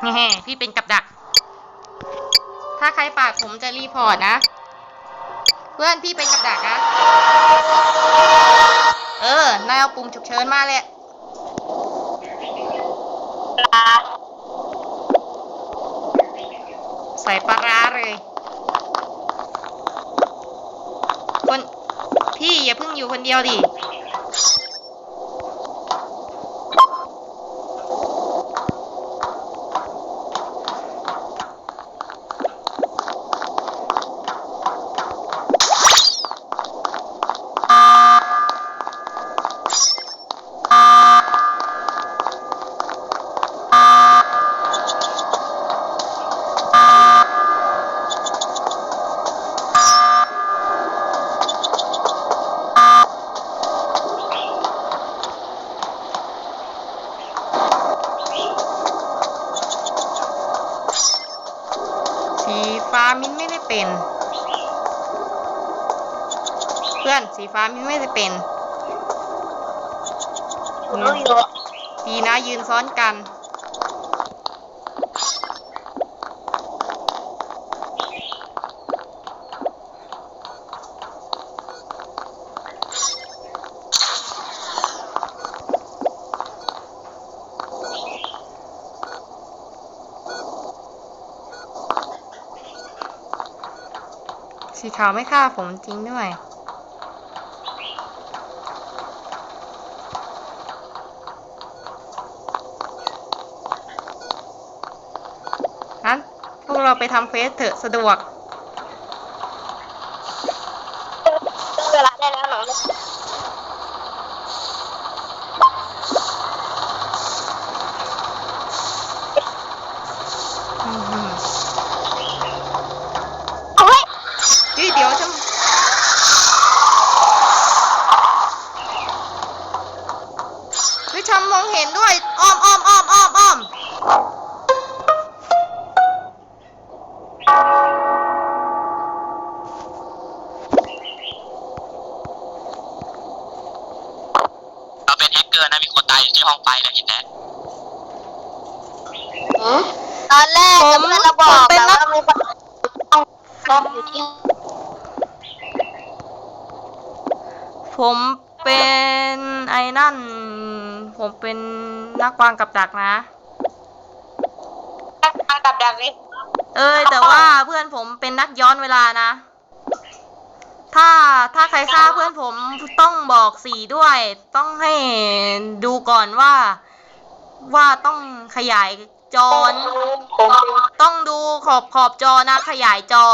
แฮ่พี่เป็นกับดัก ถ้าใครปาดผมจะรีพอร์ตนะ เพื่อนพี่เป็นกับดักนะ เออนายเอาปุ่มฉุกเฉินมาเลยใส่ปลาร้าเลย คนพี่อย่าเพิ่งอยู่คนเดียวดิ สีฟ้ามิ้น ไม่ได้เป็น เพื่อนสีฟ้ามิ้นไม่ได้เป็น รู้อยู่ ดีนะยืนซ้อนกัน สีขาวไม่ฆ่าผมจริงด้วย งั้น พวกเราไปทำเควสเถอะสะดวก เวลาได้แล้วหนูอือหือ เฮ้ย เฮ้ยเดี๋ยวจะ เฮ้ยฉันมองเห็นด้วยอ้อมอ้อมอ้อมอ้อมอ้อมเราเป็นแฮกเกอร์นะมีคนตายอยู่ที่ห้องไฟนะเห็นไหมตอนแรกผมเพื่อนเราบอกผมเป็นแต่นัว่ากมีคนต้องอยู่ที่ผมเป็นไอ้นั่น ผมเป็นนักวางกับดักนะทางกับดักเลยเอ้ยแต่ว่าเพื่อนผมเป็นนักย้อนเวลานะ ถ้าถ้าใครฆ่าเพื่อนผมต้องบอกสีด้วย ต้องให้ดูก่อนว่า ว่าต้องขยายจอผมต้องดูขอบขอบจอนะ ขยายจอ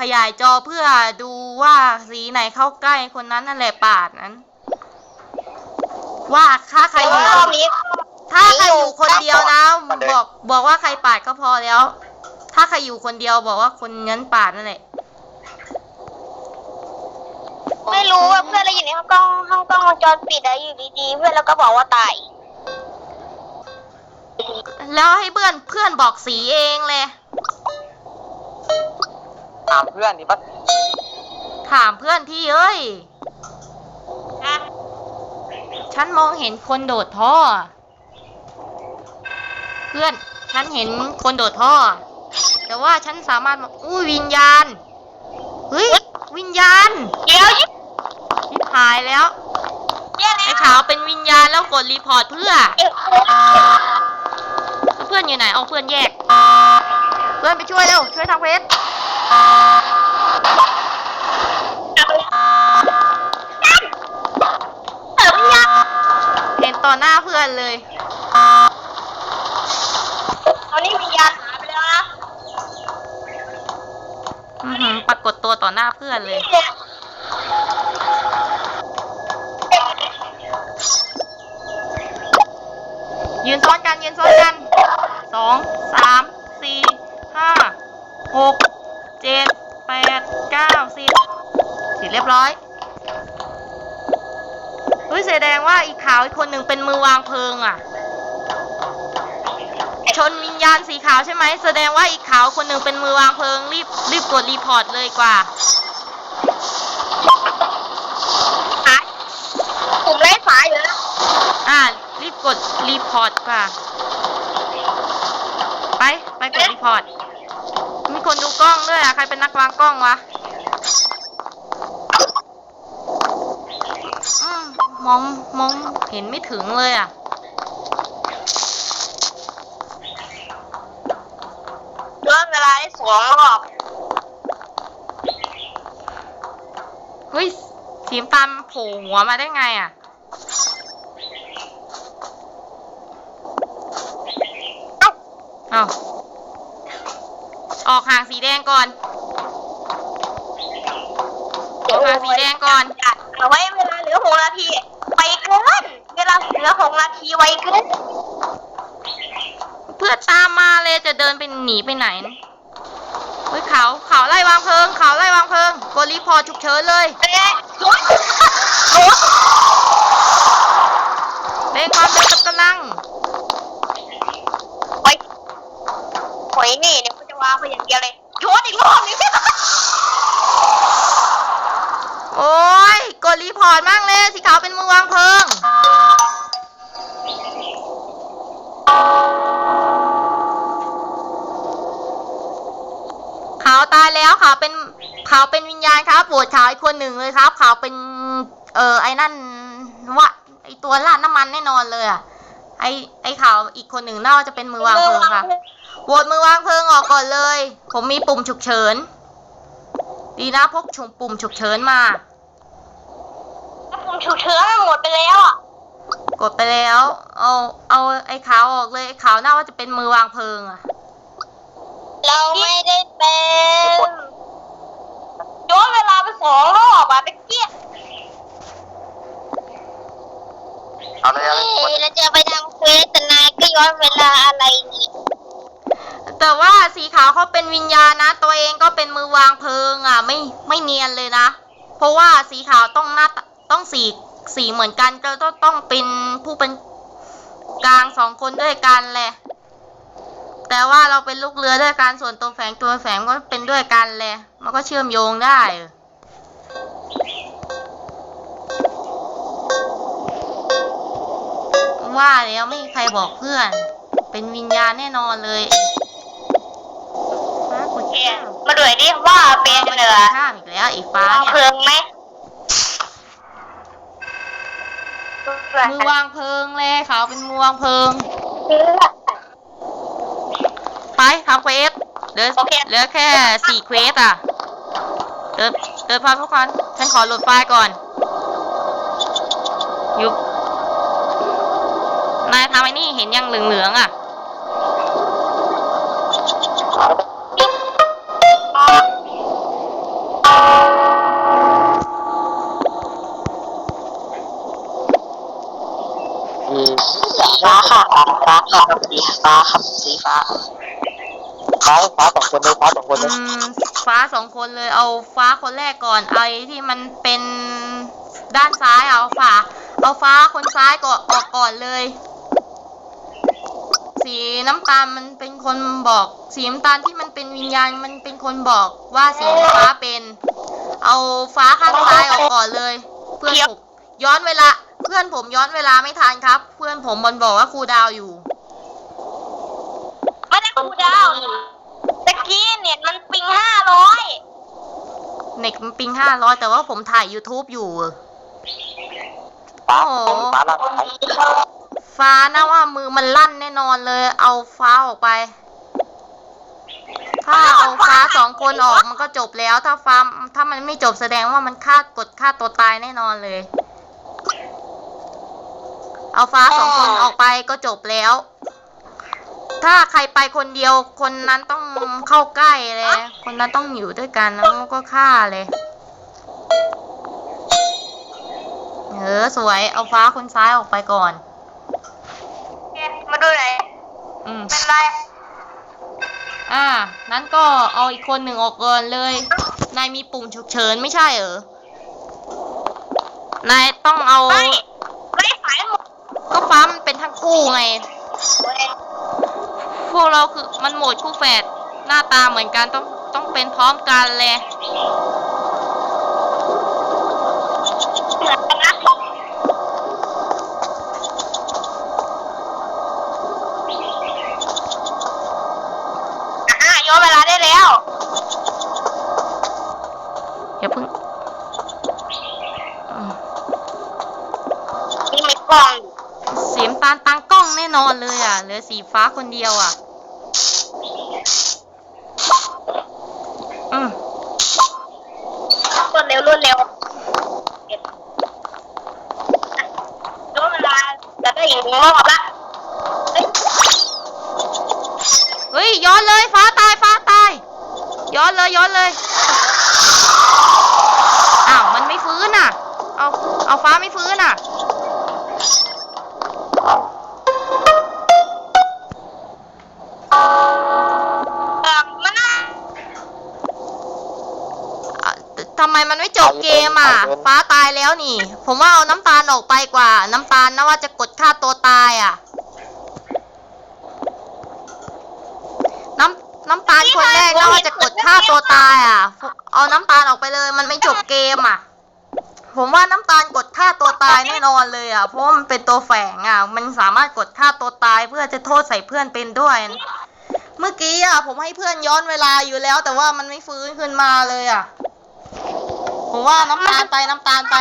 ขยายจอเพื่อดูว่าสีไหนเข้าใกล้คนนั้นนั่นแหละปาดนั้น ว่าถ้าใครอยู่ รอบนี้ถ้าใครอยู่คนเดียวนะ บอกบอกว่าใครปาดก็พอแล้ว ถ้าใครอยู่คนเดียวบอกว่าคนนั้นปาดนั่นแหละไม่รู้ว่าเพื่อนเราอยู่ในห้องกล้องห้องกล้องวงจรปิดอะอยู่ดีๆเพื่อนเราก็บอกว่าตายแล้วให้เพื่อนเพื่อนบอกสีเองเลย ถามเพื่อนดิว่าถามเพื่อนที่เอ้ย ฉันมองเห็นคนโดดท่อ เพื่อน ฉันเห็นคนโดดท่อ แต่ว่าฉันสามารถมองอุ้ยวิญญาณ เฮ้ย วิญญาณ เดี๋ยวยิบชิบหายแล้วเดี๋ยวไอ้ขาวเป็นวิญญาณแล้วกดรีพอร์ตเพื่อเดี๋ยวเพื่อนอยู่ไหน เอาเพื่อนแยก เพื่อนไปช่วยเร็ว ช่วยทำเควส เออวิญญาณ เห็นต่ อหน้าเพื่อนเลย ตอนนี้วิญญาณหายไปแล้วนะอือหือปรากฏตัวต่อหน้าเพื่อนเลยยืนซ้อนกันยืนซ้อนกันสองสามสี่ห้าหกเจ็ดแปดเก้าสิบสิเรียบร้อยเฮ้ยแสดงว่าอีกขาวอีกคนหนึ่งเป็นมือวางเพลิงอะ ชนวิญญาณสีขาวใช่ไหมแสดงว่าอีกขาวคนหนึ่งเป็นมือวางเพลิงรีบรีบกดรีพอร์ตเลยกว่าหายผมไร้สายอยู่แล้วอ่ารีบกดรีพอร์ตกว่าไปไปไปกดรีพอร์ตมีคนดูกล้องด้วยอะใครเป็นนักวางกล้องวะอื มมองมองเห็นไม่ถึงเลยอะ ย้อนเวลาได้สองรอบเฮ้ยทีมตามโผล่หัวมาได้ไงอะ เอาออกห่างสีแดงก่อน ออกห่างสีแดงก่อน เอาไว้เวลาเหลือหกนาที ไวเกิน เวลาเหลือหกนาทีไวเกิน เพื่อนตามมาเลยจะเดินไปหนีไปไหนนะเฮ้ยเขาเขาไล่วางเพลิงเขาไล่วางเพลิงกดรีพอร์ตฉุกเฉินเลยเอ๊ะหยุดหยุดเร่งความเร็วกับกำลังไว้หอยนี่เนี่ยมันจะวางไปอย่างเดียวเลยหยุดอีกรอบหนึงโอ้ยก ดรีพอร์ตมั่งเลยสีขาวเป็นมือวางเพลิง ขาวตายแล้วขาวเป็นขาวเป็นวิญญาณครับโหวตขาวอีกคนหนึ่งเลยครับขาวเป็น เออไอ้นั่นวะไอตัวราดน้ำมันแน่นอนเลยอะไอไอขาวอีกคนหนึ่งน่าจะเป็นมือวางเพลิงค่ะโหวตมือวางเพลิงออกก่อนเลย ผมมีปุ่มฉุกเฉิน ดีนะพกชุมปุ่มฉุกเฉินมา ฉุกเฉินมันหมดไปแล้วอะกดไปแล้ว เอา เอาไอ้ขาวออกเลยไอ้ขาวน่าว่าจะเป็นมือวางเพลิงอะ เราไม่ได้เป็นย้อนเวลาไปสองรอบอะตะเกียบเอาเลยเอาเลยกดเราจะไปทำเควสแต่นายก็ย้อนเวลาอะไรนี่แต่ว่าสีขาวเขาเป็นวิญญาณนะ ตัวเองก็เป็นมือวางเพลิงอะ ไม่ไม่เนียนเลยนะ เพราะว่าสีขาวต้องหน้า ตาต้องสีสีเหมือนกันก็ต้องต้องเป็นผู้เป็นกลางสองคนด้วยกันแหละ แต่ว่าเราเป็นลูกเรือด้วยกันส่วนตัวแฝงตัวแฝงก็เป็นด้วยกันแหละ มันก็เชื่อมโยงได้เออว่าแล้วไม่มีใครบอกเพื่อน เป็นวิญญาณแน่นอนเลยฟ้ากดข้ามมาดูหน่อยดิว่าเป็นเหนือข้ามอีกแล้วอีกฟ้าวางเนี่ยเพลิงไหม มือวางเพลิงเลยเขาเป็นมือวางเพลิง ไปทำเควสเหลือโอเค เหลือแค่สี่เควสอะเดินเดินพาทุกคนฉันขอโหลดไฟล์ก่อนยุบนายทำไอ้นี่เห็นยังเหลืองๆอะ ฟ้าค่ะฟ้าค่ะสีฟ้าครับสีฟ้าฟ้าฟ้าสองคนเลยฟ้าสองคนเลยอืมฟ้าสองคนเลยเอาฟ้าคนแรกก่อนไอ้ที่มันเป็นด้านซ้ายเอาฟ้าเอาฟ้าคนซ้ายก่อนออกก่อนเลย สีน้ำตาลมันเป็นคนบอก สีน้ำตาลที่มันเป็นวิญญาณมันเป็นคนบอกว่าสีฟ้าเป็น เอาฟ้าข้างซ้ายออกก่อนเลย เพื่อนผมย้อนเวลา เพื่อนผมย้อนเวลาไม่ทันครับ เพื่อนผมมันบอกว่าครูดาวอยู่ ไม่ได้คูลดาวน์ตะกี้เน็ตมันปิงห้าร้อยเน็กมันปิงห้าร้อยแต่ว่าผมถ่าย YouTube อยู่ฟ้าโอ้โหฟ้าหลังไอ้ฟ้านะว่ามือมันลั่นแน่นอนเลย เอาฟ้าออกไป ถ้าเอาฟ้าสองคนออกมันก็จบแล้ว ถ้าฟ้าถ้ามันไม่จบแสดงว่ามันฆ่ากดฆ่าตัวตายแน่นอนเลย เอาฟ้าสองคนออกไปก็จบแล้ว ถ้าใครไปคนเดียว คนนั้นต้องเข้าใกล้เลย คนนั้นต้องอยู่ด้วยกันแล้วก็ฆ่าเลย เออสวย เอาฟ้าคนซ้ายออกไปก่อน มาดูหน่อยอืมเป็นไร อ่า นั้นก็เอาอีกคนหนึ่งออกก่อนเลย นายมีปุ่มฉุกเฉินไม่ใช่เหรอ นายต้องเอา ไม่ไม่สายหมด ก็ฟ้ามันเป็นทั้งคู่ไง พวกเราคือมันโหมดคู่แฝดหน้าตาเหมือนกันต้องต้องเป็นพร้อมกันเลย เหมือนกันนะ อนเลยอะ เหลือสีฟ้าคนเดียวอะอืมรวดเร็วรวดเร็วย้อนเวลาจะได้อีกรอบละเฮ้ยเฮ้ยย้อนเลยฟ้าตายฟ้าตายย้อนเลยย้อนเลยอ้าวมันไม่ฟื้นอะ เอาเอาฟ้าไม่ฟื้นอะ ไมมันไม่จบเกมอะ ฟ้าตายแล้วนี่ ผมว่าเอาน้ำตาลออกไปกว่า น้ำตาลนะว่าจะกดฆ่าตัวตายอะ น้ำน้ำตาลคนแรกนะว่าจะกดฆ่าตัวตายอะ เอาน้ำตาลออกไปเลย มันไม่จบเกมอะ ผมว่าน้ำตาลกดฆ่าตัวตายแน่นอนเลยอะ เพราะว่ามันเป็นตัวแฝงอะ มันสามารถกดฆ่าตัวตายเพื่อจะโทษใส่เพื่อนเป็นด้วยเมื่อกี้อะผมให้เพื่อนย้อนเวลาอยู่แล้ว แต่ว่ามันไม่ฟื้นขึ้นมาเลยอะ ผมว่าน้ำตาลไปน้ำตาลไป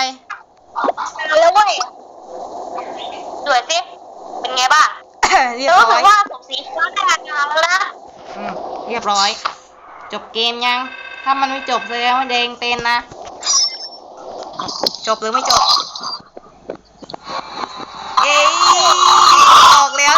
เอาแล้วเว้ยสวยสิเป็นไงบ้างเรียบรู้ร้สึว่าผมสีฟ้าได้งามแล้วนะอืมเรียบร้อย จบเกมยัง ถ้ามันไม่จบแสดงว่าแดงเต็นนะ จบหรือไม่จบ เอ้ยออกแล้ว